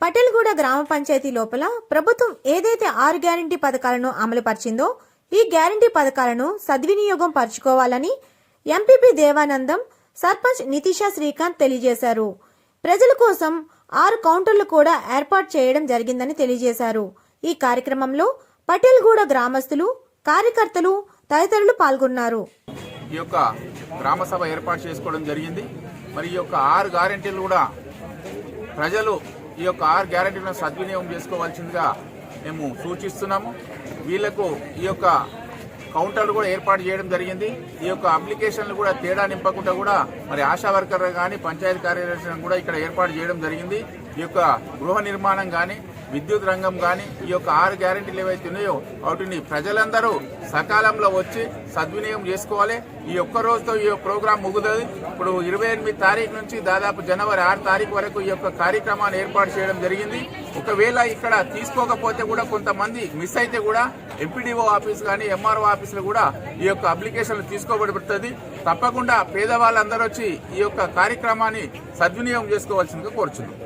పటేల్గూడ గ్రామ పంచాయతీ లోపల ప్రభుత్వం ఏదైతే ఆరు గ్యారంటీ పథకాలను అమలుపరిచిందో ఈ గ్యారంటీ పథకాలను సద్వినియోగం పరుచుకోవాలని ఎంపీపీ దేవానందం సర్పంచ్ నితిషా శ్రీకాంత్ తెలియజేశారు. ప్రజల కోసం ఆరు కౌంటర్లు కూడా ఏర్పాటు చేయడం జరిగిందని తెలియజేశారు. ఈ కార్యక్రమంలో పటేల్గూడ గ్రామస్తులు కార్యకర్తలు తదితరులు పాల్గొన్నారు. ఈ యొక్క గ్రామ సభ ఏర్పాటు చేసుకోవడం జరిగింది. మరి ఈ యొక్క ఆరు గ్యారెంటీలు కూడా ప్రజలు ఈ యొక్క ఆరు గ్యారెంటీలను సద్వినియోగం చేసుకోవాల్సిందిగా మేము సూచిస్తున్నాము. వీళ్ళకు ఈ యొక్క కౌంటర్లు కూడా ఏర్పాటు చేయడం జరిగింది. ఈ యొక్క అప్లికేషన్లు కూడా తేడా నింపకుండా కూడా మరి ఆశా వర్కర్ కానీ పంచాయతీ కార్యదర్శులను కూడా ఇక్కడ ఏర్పాటు చేయడం జరిగింది. ఈ యొక్క గృహ నిర్మాణం కానీ విద్యుత్ రంగం కానీ ఈ యొక్క ఆరు గ్యారెంటీలు ఏవైతే ఉన్నాయో వాటిని ప్రజలందరూ సకాలంలో వచ్చి సద్వినియోగం చేసుకోవాలి. ఈ ఒక్క రోజుతో ఈ యొక్క ప్రోగ్రాం ముగుతుంది ఇప్పుడు ఇరవై ఎనిమిది తారీఖు నుంచి దాదాపు జనవరి ఆరు తారీఖు వరకు ఈ యొక్క కార్యక్రమాన్ని ఏర్పాటు చేయడం జరిగింది. ఒకవేళ ఇక్కడ తీసుకోకపోతే కూడా కొంతమంది మిస్ అయితే కూడా ఎంపీడీఓ ఆఫీస్ కానీ ఎంఆర్ఓ ఆఫీసులు కూడా ఈ యొక్క అప్లికేషన్లు తీసుకోబడుతుంది. తప్పకుండా పేదవాళ్ళందరూ వచ్చి ఈ యొక్క కార్యక్రమాన్ని సద్వినియోగం చేసుకోవాల్సిందిగా కోరుచున్నాం.